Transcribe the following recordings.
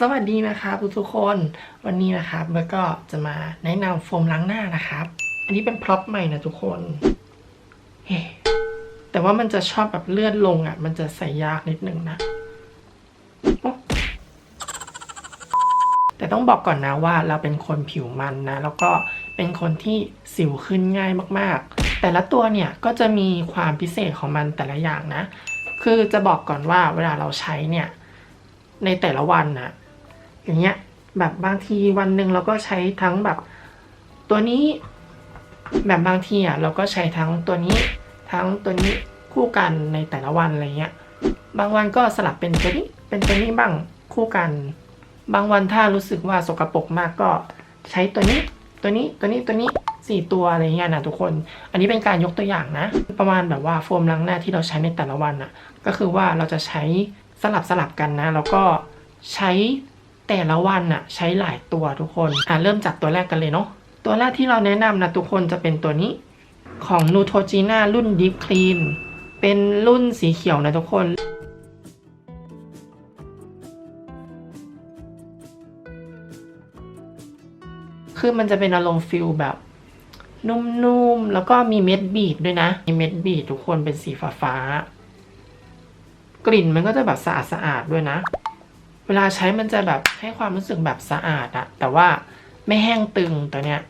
สวัสดีนะครับทุกๆคนวันนี้นะครับเมื่อก็จะมาแนะนำโฟมล้างหน้านะครับ อันนี้เป็นพร็อพใหม่นะทุกคนเฮ้แต่ว่ามันจะชอบแบบเลื่อนลงอะ มันจะใส่ยากนิดนึงนะ แต่ต้องบอกก่อนนะว่าเราเป็นคนผิวมันนะ แล้วก็เป็นคนที่สิวขึ้นง่ายมากๆ แต่ละตัวเนี่ยก็จะมีความพิเศษของมันแต่ละอย่างนะ คือจะบอกก่อนว่าเวลาเราใช้เนี่ยในแต่ละวันนะ อย่างเงี้ยแบบบางทีวันหนึ่งเราก็ใช้ทั้งแบบตัวนี้ แบบบางทีอะเราก็ใช้ทั้งตัวนี้ทั้งตัวนี้คู่กันในแต่ละวันอะไรเงี้ย บางวันก็สลับเป็นตัวนี้เป็นตัวนี้บ้างคู่กัน บางวันถ้ารู้สึกว่าสกปรกมากก็ใช้ตัวนี้ตัวนี้ตัวนี้ตัวนี้สี่ตัวอะไรเงี้ยนะทุกคน อันนี้เป็นการยกตัวอย่างนะ ประมาณแบบว่าโฟมล้างหน้าที่เราใช้ในแต่ละวันอะก็คือว่าเราจะใช้สลับสลับกันนะ แล้วก็ใช้ แต่ละวันน่ะใช้หลายตัวทุกคนอะเริ่มจากตัวแรกกันเลยเนาะตัวแรกที่เราแนะนำนะทุกคนจะเป็นตัวนี้ของ n u t r o g e n a รุ่น Deep Clean เป็นรุ่นสีเขียวนะทุกคนคือมันจะเป็นอารมณ์ฟิลแบบ นุ่มๆ แล้วก็มีเม็ดบีดด้วยนะ มีเม็ดบีดทุกคนเป็นสีฟ้าๆ กลิ่นมันก็จะแบบสะอาดๆด้วยนะ เวลาใช้มันจะแบบให้ความรู้สึกแบบสะอาดอะแต่ว่าไม่แห้งตึงตัวเนี้ย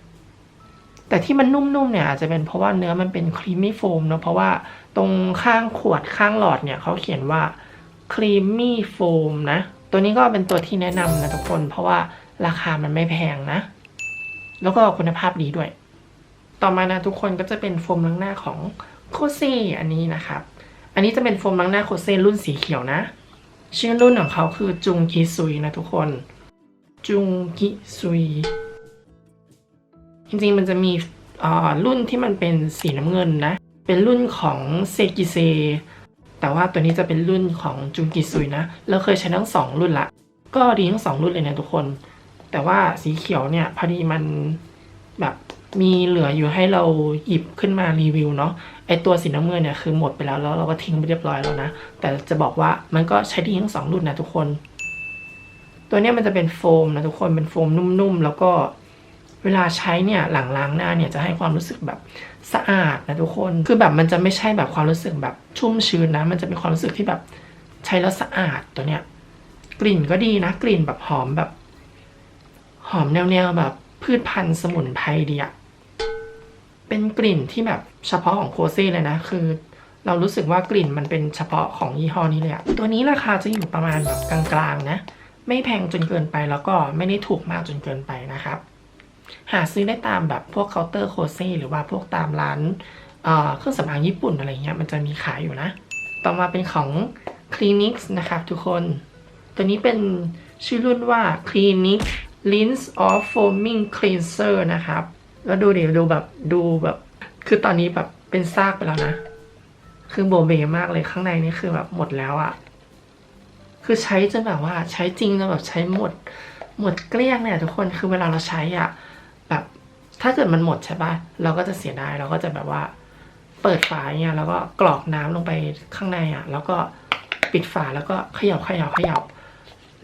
แต่ที่มันนุ่มๆเนี่ยอาจจะเป็นเพราะว่าเนื้อมันเป็นครีมมี่โฟมเนอะเพราะว่าตรงข้างขวดข้างหลอดเนี่ยเขาเขียนว่าครีมมี่โฟมนะ ตัวนี้ก็เป็นตัวที่แนะนำนะทุกคน เพราะว่าราคามันไม่แพงนะ แล้วก็คุณภาพดีด้วย ต่อมานะทุกคนก็จะเป็นโฟมล้างหน้าของโคเซอันนี้นะครับ อันนี้จะเป็นโฟมล้างหน้าโคเซรุ่นสีเขียวนะ ชื่อรุ่นของเขาคือจุงกิซุยนะทุกคน จุงกิซุย จริงๆมันจะมีรุ่นที่มันเป็นสีน้ำเงินนะ เป็นรุ่นของเซกิเซ แต่ว่าตัวนี้จะเป็นรุ่นของจุงกิซุยนะ เราเคยใช้ทั้งสองรุ่นละ ก็ดีทั้งสองรุ่นเลยนะทุกคน แต่ว่าสีเขียวเนี่ยพอดีมันแบบ มีเหลืออยู่ให้เราหยิบขึ้นมารีวิวเนาะไอตัวสีน้ำเงินเนี่ยคือหมดไปแล้วแล้วเราก็ทิ้งไปเรียบร้อยแล้วนะ แต่จะบอกว่ามันก็ใช้ดีทั้งสองรุ่นนะทุกคน ตัวนี้มันจะเป็นโฟมนะทุกคนเป็นโฟมนุ่มๆ แล้วก็เวลาใช้เนี่ยหลังล้างหน้าเนี่ยจะให้ความรู้สึกแบบสะอาดนะทุกคน คือแบบมันจะไม่ใช่แบบความรู้สึกแบบชุ่มชื้นนะ มันจะเป็นความรู้สึกที่แบบใช้แล้วสะอาดตัวเนี้ยกลิ่นก็ดีนะ กลิ่นแบบหอมแบบ หอมแนวๆแบบพืชพันธุ์สมุนไพรดีอะ เป็นกลิ่นที่แบบเฉพาะของโคเซ่เลยนะ คือ เรารู้สึกว่ากลิ่นมันเป็นเฉพาะของยี่ห้อนี้เลยอะตัวนี้ราคาจะอยู่ประมาณแบบกลางๆนะ ไม่แพงจนเกินไปแล้วก็ไม่ได้ถูกมากจนเกินไปนะครับ หาซื้อได้ตามแบบพวกเคาน์เตอร์โคเซ่หรือว่าพวกตามร้านเอ่อเครื่องสำอางญี่ปุ่นอะไรเงี้ยมันจะมีขายอยู่นะ ต่อมาเป็นของ Clinic นะครับทุกคน ตัวนี้เป็นชื่อรุ่นว่า Clinic Rinse Off Foaming Cleanser นะครับ แล้วดูดี๋ยวดูแบบดูแบบ คือตอนนี้แบบเป็นซากไปแล้วนะ คือโบเบมากเลยข้างในนี่คือแบบหมดแล้วอะคือใช้จนแบบว่าใช้จริงจนแบบใช้หมด หมดเกลี้ยงเนี่ย ทุกคนคือเวลาเราใช้อะแบบถ้าเกิดมันหมดใช่ปะเราก็จะเสียดายเราก็จะแบบว่า เปิดฝาเนี่ยแล้วก็กรอกน้ำลงไปข้างในอะแล้วก็ปิดฝาแล้วก็เขย่าเขย่าเขย่า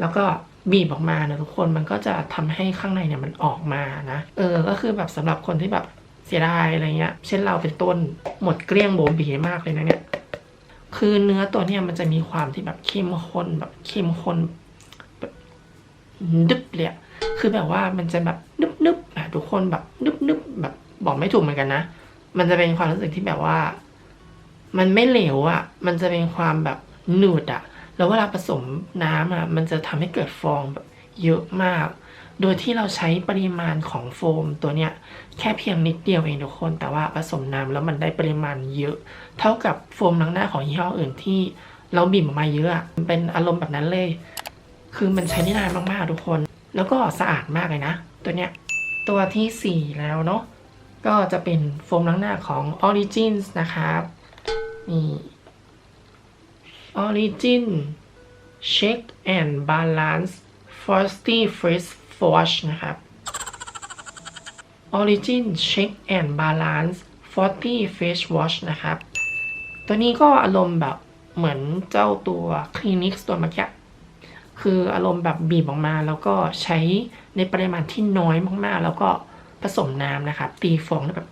แล้วก็ บีบออกมานะทุกคนมันก็จะทำให้ข้างในเนี่ยมันออกมานะ เออ ก็คือแบบสำหรับคนที่แบบเสียดายอะไรเงี้ย เช่นเราเป็นต้นหมดเกลี้ยงโบมบีมากเลยนะเนี่ย คือเนื้อตัวเนี่ยมันจะมีความที่แบบเข้มข้นแบบเข้มข้นแบบดึบเลยคือแบบว่ามันจะแบบนึบนึบๆอะทุกคนแบบนึบนึบๆแบบบอกไม่ถูกเหมือนกันนะ มันจะเป็นความรู้สึกที่แบบว่า มันไม่เหลวอะ่ะ มันจะเป็นความแบบหนืดอะ แล้วเวลาผสมน้ำอะมันจะทำให้เกิดฟองแบบเยอะมาก โดยที่เราใช้ปริมาณของโฟมตัวเนี้ยแค่เพียงนิดเดียวเองทุกคน แต่ว่าผสมน้ำแล้วมันได้ปริมาณเยอะ เท่ากับโฟมล้างหน้าของยี่ห้ออื่นที่เราบีบออกมาเยอะอะมันเป็นอารมณ์แบบนั้นเลย คือมันใช้ได้นานมากๆทุกคน แล้วก็สะอาดมากเลยนะ ตัวเนี้ยตัวที่สี่แล้วเนาะก็จะเป็นโฟมล้างหน้าของ Origins นะครับนี่ Origin Shake and Balance Frosty Fresh Wash นะครับ Origin Shake and Balance Frosty Fresh Wash นะครับ ตัวนี้ก็อารมณ์แบบเหมือนเจ้าตัว Clinic ตัวเมื่อกี้คืออารมณ์แบบบีบออกมาแล้วก็ใช้ในปริมาณที่น้อยมากๆ แล้วก็ผสมน้ำนะครับ ตีฟองแล้วแบบ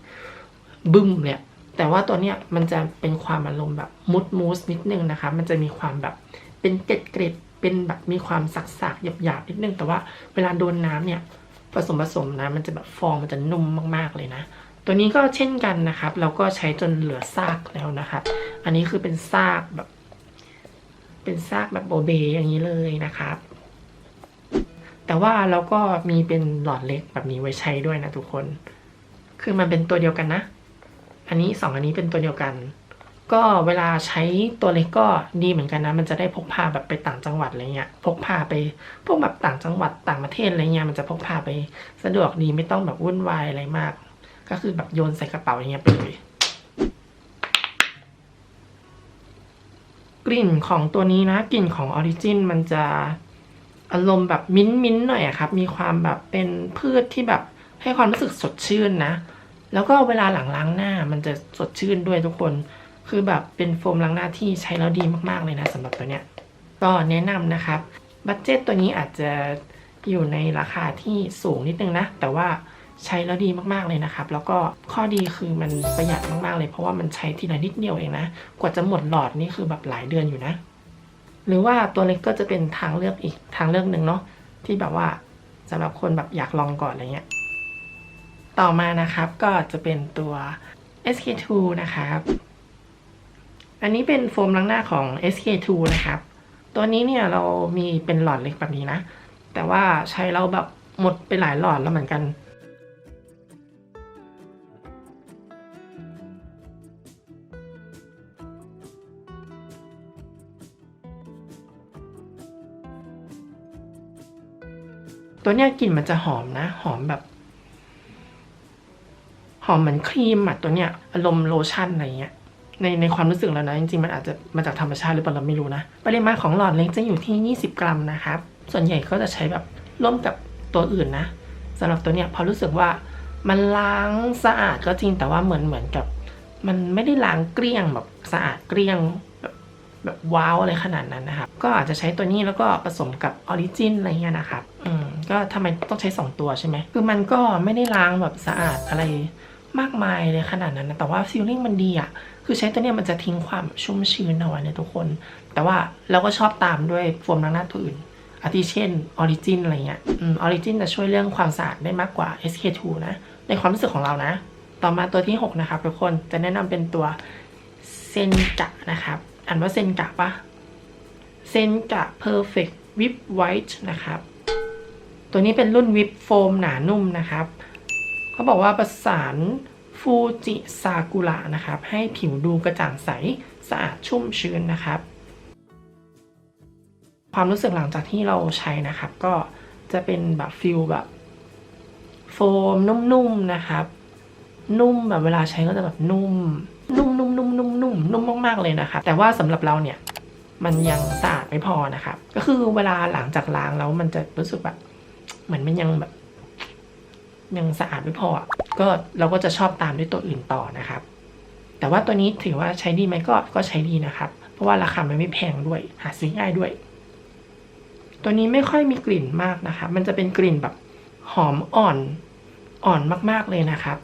บึ้มเนี่ย แต่ว่าตัวเนี้ยมันจะเป็นความอารมณ์แบบมุดมูสนิดนึงนะคะ มันจะมีความแบบเป็นเกล็ดเกล็ดเป็นแบบมีความสักๆหยาบๆนิดนึง แต่ว่าเวลาโดนน้ำเนี่ยผสมผสมนะมันจะแบบฟองมันจะนุ่มมากๆเลยนะ ตัวนี้ก็เช่นกันนะครับเราก็ใช้จนเหลือซากแล้วนะครับอันนี้คือเป็นซากแบบ เป็นซากแบบโบเบอย่างนี้เลยนะครับ แต่ว่าเราก็มีเป็นหลอดเล็กแบบนี้ไว้ใช้ด้วยนะทุกคน คือมันเป็นตัวเดียวกันนะ อันนี้สองอันนี้เป็นตัวเดียวกัน ก็เวลาใช้ตัวเล็กก็ดีเหมือนกันนะ มันจะได้พกพาแบบไปต่างจังหวัดอะไรเงี้ย พกพาไปพวกแบบต่างจังหวัดต่างประเทศอะไรเงี้ย มันจะพกพาไปสะดวกดีไม่ต้องแบบวุ่นวายอะไรมาก ก็คือแบบโยนใส่กระเป๋าอย่างเงี้ยไปเลยกลิ่นของตัวนี้นะ กลิ่นของออริจินมันจะอารมณ์แบบมิ้นท์มิ้นท์หน่อยอะครับ มีความแบบเป็นพืชที่แบบให้ความรู้สึกสดชื่นนะ แล้วก็เวลาหลังล้างหน้ามันจะสดชื่นด้วยทุกคน คือแบบเป็นโฟมล้างหน้าที่ใช้แล้วดีมากๆเลยนะสำหรับตัวเนี้ย ก็แนะนำนะครับบัตเจตตัวนี้อาจจะอยู่ในราคาที่สูงนิดนึงนะ แต่ว่าใช้แล้วดีมากๆเลยนะครับ แล้วก็ข้อดีคือมันประหยัดมากๆเลย เพราะว่ามันใช้ทีละนิดเดียวเองนะ กว่าจะหมดหลอดนี่คือแบบหลายเดือนอยู่นะ หรือว่าตัวเล็กก็จะเป็นทางเลือกอีกทางเลือกหนึ่งเนาะที่แบบว่าสำหรับคนแบบอยากลองก่อนอะไรเงี้ย ต่อมานะครับก็จะเป็นตัว SK2 นะครับ อันนี้เป็นโฟมล้างหน้าของ SK2 นะครับ ตัวนี้เนี่ยเรามีเป็นหลอดเล็กแบบนี้นะ แต่ว่าใช้เราแบบหมดไปหลายหลอดแล้วเหมือนกันตัวเนี้ยกลิ่นมันจะหอมนะ หอมแบบ อมเหมือนครีมอะตัวเนี้ยอารมณ์โลชั่นอะไรเงี้ยในในความรู้สึกแล้วนะจริงๆ มันอาจจะมาจากธรรมชาติหรือเปล่าเราไม่รู้นะ ปริมาณของหลอดเล็กจะอยู่ที่ 20 กรัมนะครับ ส่วนใหญ่ก็จะใช้แบบร่วมกับตัวอื่นนะสำหรับตัวเนี้ยพอรู้สึกว่ามันล้างสะอาดก็จริงแต่ว่าเหมือนเหมือนกับ มันไม่ได้ล้างเกลี้ยงแบบสะอาดเกลี้ยงแบบแบบว้าวอะไรขนาดนั้นนะครับ ก็อาจจะใช้ตัวนี้แล้วก็ผสมกับออริจินอะไรเงี้ยนะครับ อืมก็ทำไมต้องใช้ 2 ตัวใช่ไหมคือมันก็ไม่ได้ล้างแบบสะอาดอะไร มากมายเลยขนาดนั้นนะแต่ว่าฟิลลิ่งมันดีอะคือใช้ตัวเนี้ยมันจะทิ้งความชุ่มชื้นเอาไว้ในทุกคน แต่ว่าเราก็ชอบตามด้วยโฟมล้างหน้าตัวอื่นอาทิเช่นออริจินอะไรเงี้ยออริจินจะช่วยเรื่องความสะอาดได้มากกว่า SK2 นะในความรู้สึกของเรานะ ต่อมาตัวที่ 6 นะครับทุกคนจะแนะนำเป็นตัวเซนกะนะครับ อ่านว่าเซนกะปะเซนกะ perfect whip white นะครับ ตัวนี้เป็นรุ่นวิปโฟมหนานุ่มนะครับ เขาบอกว่าประสานฟูจิซากุระนะครับ ให้ผิวดูกระจ่างใสสะอาดชุ่มชื้นนะครับ ความรู้สึกหลังจากที่เราใช้นะครับ ก็จะเป็นแบบฟิลแบบโฟมนุ่มๆนะครับ นุ่มแบบเวลาใช้ก็จะแบบนุ่ม นุ่มนุ่มนุ่มนุ่มนุ่มนุ่มมากๆเลยนะครับแต่ว่าสำหรับเราเนี่ยมันยังสะอาดไม่พอนะครับ ก็คือเวลาหลังจากล้างแล้วมันจะรู้สึกแบบเหมือนมันยังแบบ ยังสะอาดไม่พอ ก็เราก็จะชอบตามด้วยตัวอื่นต่อนะครับ แต่ว่าตัวนี้ถือว่าใช้ดีไหมก็ก็ใช้ดีนะครับ เพราะว่าราคามันไม่แพงด้วย หาซื้อง่ายด้วย ตัวนี้ไม่ค่อยมีกลิ่นมากนะคะมันจะเป็นกลิ่นแบบหอมอ่อนอ่อนมากๆเลยนะครับ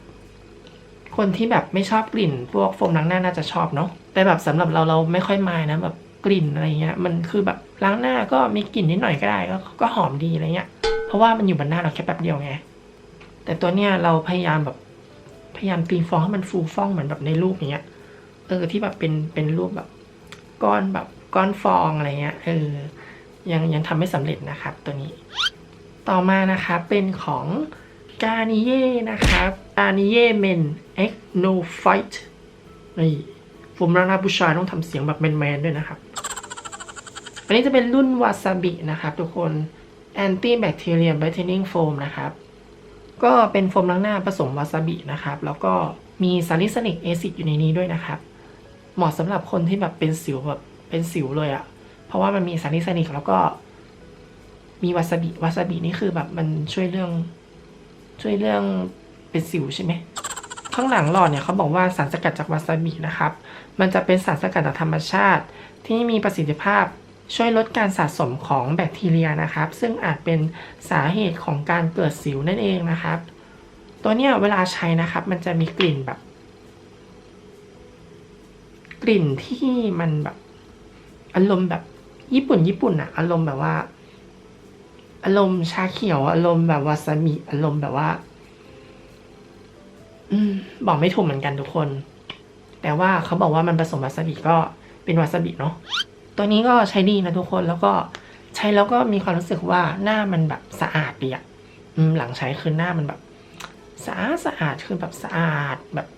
คนที่แบบไม่ชอบกลิ่น พวกโฟมล้างหน้าน่าจะชอบเนาะแต่แบบสำหรับเราเราไม่ค่อยมายนะแบบกลิ่นอะไรเงี้ยมันคือแบบล้างหน้าก็มีกลิ่นนิดหน่อยก็ได้ก็ก็หอมดีอะไรเงี้ยเพราะว่ามันอยู่บนหน้าเราแค่แป๊บเดียวไง แต่ตัวเนี้ยเราพยายามแบบพยายามตีฟองให้มันฟูฟ่องเหมือนแบบในรูปอย่างเงี้ย เออที่แบบเป็นเป็นรูปแบบ ก้อนแบบก้อนฟองอะไรเงี้ย เออ ยังยังทำไม่สำเร็จนะครับ ตัวนี้ ต่อมานะครับเป็นของกา n ิเย่นะครับกา n ิเย่เมน X No Fight นี่ผมรักนาผู้ชายต้องทำเสียงแบบแมนๆด้วยนะครับ อันนี้จะเป็นรุ่นวาซาบินะครับทุกคน Anti Bacterial Brightening Foam นะครับ ก็เป็นโฟมล้างหน้าผสมวาซาบินะครับ แล้วก็มีซาลิซิลิกแอซิดอยู่ในนี้ด้วยนะครับ เหมาะสำหรับคนที่แบบเป็นสิวแบบเป็นสิวเลยอะเพราะว่ามันมีซาลิซิลิกแล้วก็มีวาซาบิวาซาบินี่คือแบบมันช่วยเรื่อง ช่วยเรื่องเป็นสิวใช่ไหมข้างหลังหลอดเนี่ยเขาบอกว่าสารสกัดจากวาซาบินะครับ มันจะเป็นสารสกัดจากธรรมชาติที่มีประสิทธิภาพ ช่วยลดการสะสมของแบคทีเรียนะครับ ซึ่งอาจเป็นสาเหตุของการเกิดสิวนั่นเองนะครับ ตัวเนี้ยเวลาใช้นะครับ มันจะมีกลิ่นแบบ กลิ่นที่มันแบบ อารมณ์แบบญี่ปุ่น ญี่ปุ่นอะอารมณ์แบบว่า อารมณ์ชาเขียว อารมณ์แบบวาซาบิอารมณ์แบบว่า อืม บอกไม่ถูกเหมือนกันทุกคน แต่ว่าเขาบอกว่ามันผสมวาซาบิก็เป็นวาซาบิเนาะ ตัวนี้ก็ใช้ดีนะทุกคนแล้วก็ใช้แล้วก็มีความรู้สึกว่าหน้ามันแบบสะอาดดีอะหลังใช้คือหน้ามันแบบสะอาดสะอาดคือแบบสะอาดแบบ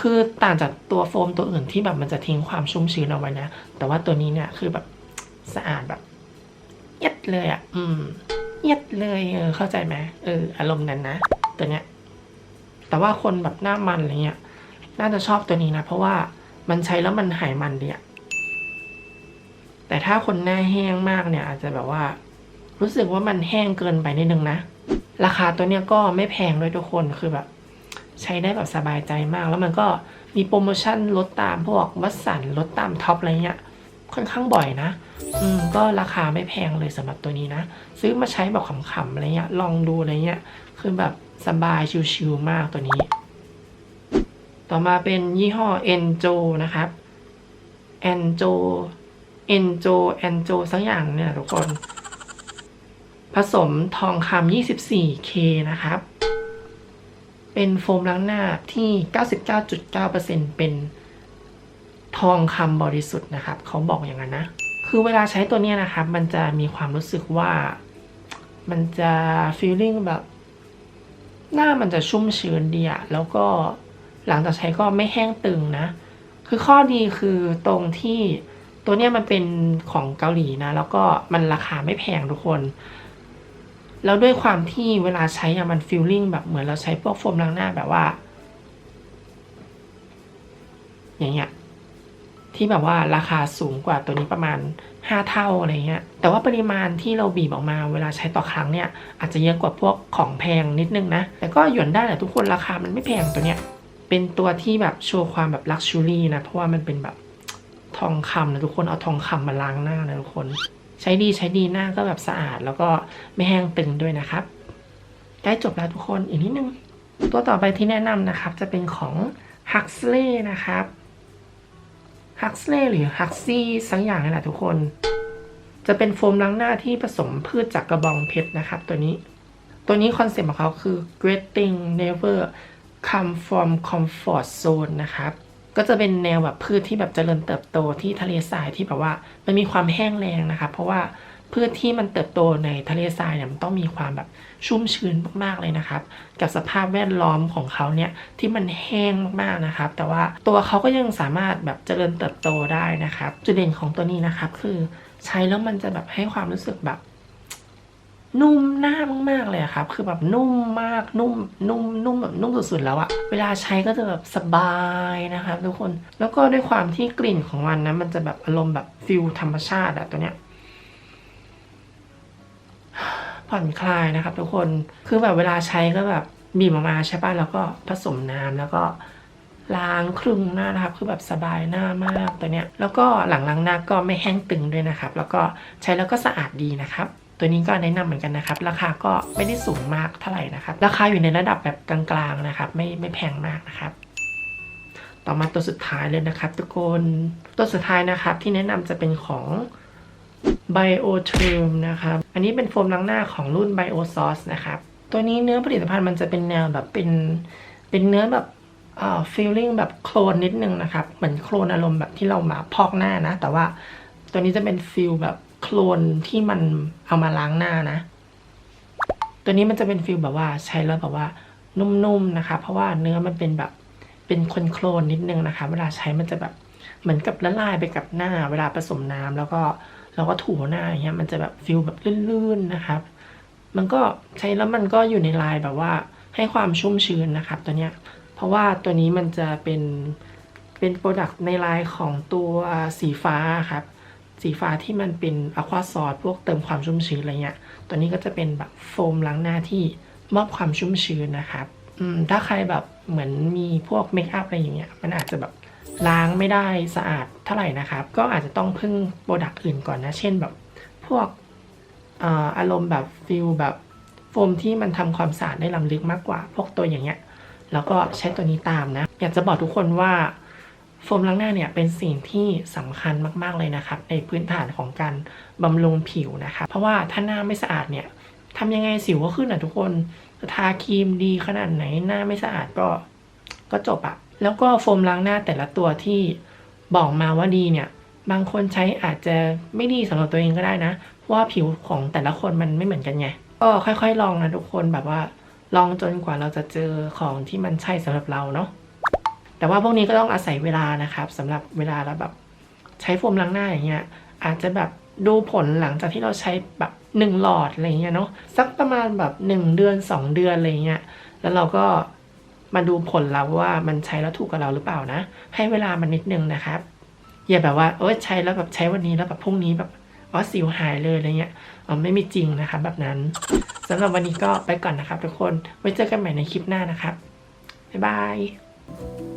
คือต่างจากตัวโฟมตัวอื่นที่แบบมันจะทิ้งความชุ่มชื้นเอาไว้นะ แต่ว่าตัวนี้เนี่ยคือแบบสะอาดแบบเอียดเลยอะอืมเอียดเลยเออเข้าใจไหมเอออารมณ์นั้นนะตัวเนี้ย แต่ว่าคนแบบหน้ามันอะไรเงี้ย น่าจะชอบตัวนี้นะ เพราะว่ามันใช้แล้วมันหายมันดีอะ แต่ถ้าคนหน้าแห้งมากเนี่ยอาจจะแบบว่า รู้สึกว่ามันแห้งเกินไปนิดนึงนะ ราคาตัวเนี้ยก็ไม่แพงด้วยทุกคนคือแบบ ใช้ได้แบบสบายใจมาก แล้วมันก็มีโปรโมชั่นลดตามพวกวัดสันลดตามท็อปอะไรเงี้ยค่อนข้างบ่อยนะ อืม ก็ราคาไม่แพงเลยสำหรับตัวนี้นะ ซื้อมาใช้แบบขำๆอะไรเงี้ย ลองดูอะไรเงี้ย คือแบบสบายชิวๆมากตัวนี้ ต่อมาเป็นยี่ห้อ Enjo นะครับ Enjo Enjo Enjo สักอย่างเนี่ยทุกคน ผสมทองคำ 24K นะครับ เป็นโฟมล้างหน้าที่ 99.9%เป็นทองคำบริสุทธิ์นะครับ เขาบอกอย่างนั้นนะ คือเวลาใช้ตัวนี้นะครับ มันจะมีความรู้สึกว่า มันจะฟีลลิ่งแบบ หน้ามันจะชุ่มชื้นดีอะแล้วก็หลังจากใช้ก็ไม่แห้งตึงนะ คือข้อดีคือตรงที่ ตัวเนี้ยมันเป็นของเกาหลีนะ แล้วก็มันราคาไม่แพงทุกคน แล้วด้วยความที่เวลาใช้อะมันฟีลลิ่งแบบเหมือนเราใช้พวกโฟมล้างหน้าแบบว่า อย่างเงี้ยที่แบบว่าราคาสูงกว่าตัวนี้ประมาณ 5 เท่าอะไรเงี้ย แต่ว่าปริมาณที่เราบีบออกมาเวลาใช้ต่อครั้งเนี่ย อาจจะเยอะกว่าพวกของแพงนิดนึงนะ แต่ก็หยวนได้แหละทุกคนราคามันไม่แพงตัวเนี้ย เป็นตัวที่แบบโชว์ความแบบลักชัวรี่นะ เพราะว่ามันเป็นแบบ ทองคำนะทุกคนเอาทองคำมาล้างหน้านะทุกคน ใช้ดีใช้ดีหน้าก็แบบสะอาด แล้วก็ไม่แห้งตึงด้วยนะครับใกล้จบแล้วทุกคนอีกนิดนึง ตัวต่อไปที่แนะนำนะครับ จะเป็นของ Huxley นะครับ Huxley หรือ Huxley สักอย่างนี่แหละทุกคน จะเป็นโฟมล้างหน้าที่ผสมพืชจากกระบองเพชรนะครับ ตัวนี้ ตัวนี้คอนเซ็ปต์ของเขาคือ great thing never come from comfort zone นะครับ ก็จะเป็นแนวแบบพืชที่แบบเจริญเติบโตที่ทะเลทรายที่แบบว่ามันมีความแห้งแรงนะครับเพราะว่าพืชที่มันเติบโตในทะเลทรายเนี่ยมันต้องมีความแบบชุ่มชื้นมากๆเลยนะครับ กับสภาพแวดล้อมของเขาเนี่ยที่มันแห้งมากๆนะครับ แต่ว่าตัวเขาก็ยังสามารถแบบเจริญเติบโตได้นะครับ จุดเด่นของตัวนี้นะครับคือใช้แล้วมันจะแบบให้ความรู้สึกแบบ นุ่มหน้ามากๆเลยอะครับ คือแบบนุ่มมากนุ่มนุ่มนุ่มแบบนุ่มสุดๆแล้วอะเวลาใช้ก็จะแบบสบายนะครับทุกคนแล้วก็ด้วยความที่กลิ่นของมันนะมันจะแบบอารมณ์แบบฟิลธรรมชาติอะตัวเนี้ยผ่อนคลายนะครับ ทุกคนคือแบบเวลาใช้ก็แบบบีบออกมาใช่ป่ะแล้วก็ผสมน้ำแล้วก็ล้างครึ่งหน้านะครับ คือแบบสบายหน้ามากตัวเนี้ยแล้วก็หลังล้างหน้าก็ไม่แห้งตึงด้วยนะครับ แล้วก็ใช้แล้วก็สะอาดดีนะครับ ตัวนี้ก็แนะนำเหมือนกันนะครับ ราคาก็ไม่ได้สูงมากเท่าไหร่นะครับ ราคาอยู่ในระดับแบบกลางๆนะครับ ไม่ไม่แพงมากนะครับ ต่อมาตัวสุดท้ายเลยนะครับ ทุกคนตัวสุดท้ายนะครับที่แนะนำจะเป็นของ Bioterm นะครับ อันนี้เป็นโฟมล้างหน้าของรุ่น Biosauce นะครับ ตัวนี้เนื้อผลิตภัณฑ์มันจะเป็นแนวแบบเป็นเป็นเนื้อแบบเอ่อ feeling แบบโคลนนิดนึงนะครับ เหมือนโคลนอารมณ์แบบที่เรามาพอกหน้านะ แต่ว่าตัวนี้จะเป็นฟิลแบบ โคลนที่มันเอามาล้างหน้านะ ตัวนี้มันจะเป็นฟิลแบบว่าใช้แล้วแบบว่านุ่มๆนะคะ เพราะว่าเนื้อมันเป็นแบบเป็นคนโคลนนิดนึงนะคะ เวลาใช้มันจะแบบเหมือนกับละลายไปกับหน้า เวลาผสมน้ำแล้วก็เราก็ถูหน้าอย่างเงี้ยมันจะแบบฟิลแบบลื่นๆนะครับ มันก็ใช้แล้วมันก็อยู่ในลายแบบว่าให้ความชุ่มชื้นนะครับ ตัวเนี้ยเพราะว่าตัวนี้มันจะเป็นเป็นโปรดักต์ในลายของตัวสีฟ้าครับ สีฟ้าที่มันเป็นอะควาซอสพวกเติมความชุ่มชื้นอะไรเงี้ย ตัวนี้ก็จะเป็นแบบโฟมล้างหน้าที่มอบความชุ่มชื้นนะครับอืมถ้าใครแบบเหมือนมีพวกเมคอัพอะไรอย่างเงี้ย มันอาจจะแบบล้างไม่ได้สะอาดเท่าไหร่นะครับ ก็อาจจะต้องพึ่งโปรดักต์อื่นก่อนนะ เช่นแบบพวกเอ่ออารมณ์แบบฟิลแบบโฟมที่มันทำความสะอาดได้ล้ำลึกมากกว่า พวกตัวอย่างเงี้ย แล้วก็ใช้ตัวนี้ตามนะ อยากจะบอกทุกคนว่า โฟมล้างหน้าเนี่ยเป็นสิ่งที่สำคัญมากๆเลยนะครับ ในพื้นฐานของการบำรุงผิวนะครับเพราะว่าถ้าหน้าไม่สะอาดเนี่ยทำยังไงสิวก็ขึ้นอะทุกคนทาครีมดีขนาดไหนหน้าไม่สะอาดก็ก็จบอะแล้วก็โฟมล้างหน้าแต่ละตัวที่บอกมาว่าดีเนี่ย บางคนใช้อาจจะไม่ดีสำหรับตัวเองก็ได้นะ เพราะว่าผิวของแต่ละคนมันไม่เหมือนกันไง ก็ค่อยๆ ลองนะทุกคนแบบว่า ลองจนกว่าเราจะเจอของที่มันใช่สำหรับเราเนาะ แต่ว่าพวกนี้ก็ต้องอาศัยเวลานะครับสำหรับเวลาแล้วแบบใช้โฟมล้างหน้าอย่างเงี้ยอาจจะแบบดูผลหลังจากที่เราใช้แบบหนึ่งหลอดอะไรเงี้ยเนาะสักประมาณแบบหนึ่งเดือนสองเดือนอะไรเงี้ยแล้วเราก็มาดูผลแล้วว่ามันใช้แล้วถูกกับเราหรือเปล่านะ ให้เวลามันนิดนึงนะครับอย่าแบบว่าเออใช้แล้วแบบใช้วันนี้แล้วแบบพรุ่งนี้แบบอ๋อสิวหายเลยอะไรเงี้ยอ๋อไม่มีจริงนะครับแบบนั้นสำหรับวันนี้ก็ไปก่อนนะครับทุกคนไว้เจอกันใหม่ในคลิปหน้านะครับบ๊ายบาย